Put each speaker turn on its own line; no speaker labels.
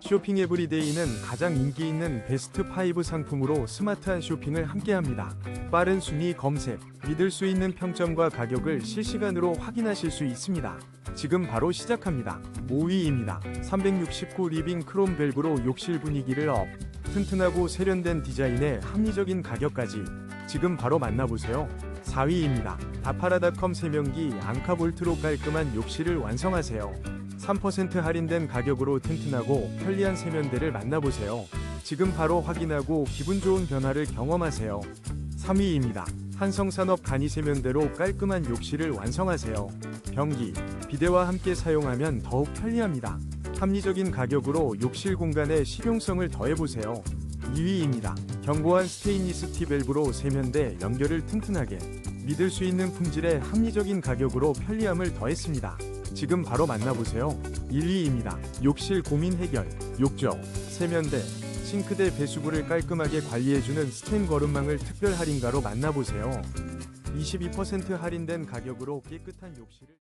쇼핑 에브리데이는 가장 인기 있는 베스트 5 상품으로 스마트한 쇼핑을 함께합니다. 빠른 순위 검색, 믿을 수 있는 평점과 가격을 실시간으로 확인하실 수 있습니다. 지금 바로 시작합니다. 5위입니다. 369 리빙 크롬 밸브로 욕실 분위기를 업. 튼튼하고 세련된 디자인에 합리적인 가격까지. 지금 바로 만나보세요. 4위입니다. 다파라닷컴 세면기 앙카볼트로 깔끔한 욕실을 완성하세요. 3% 할인된 가격으로 튼튼하고 편리한 세면대를 만나보세요. 지금 바로 확인하고 기분 좋은 변화를 경험하세요. 3위입니다. 한성산업 간이 세면대로 깔끔한 욕실을 완성하세요. 변기, 비데와 함께 사용하면 더욱 편리합니다. 합리적인 가격으로 욕실 공간에 실용성을 더해보세요. 2위입니다. 견고한 스테인리스 스티 밸브로 세면대 연결을 튼튼하게 믿을 수 있는 품질에 합리적인 가격으로 편리함을 더했습니다. 지금 바로 만나보세요. 1위입니다. 욕실 고민 해결, 욕조, 세면대, 싱크대 배수구를 깔끔하게 관리해주는 스텐 거름망을 특별 할인가로 만나보세요. 22% 할인된 가격으로 깨끗한 욕실을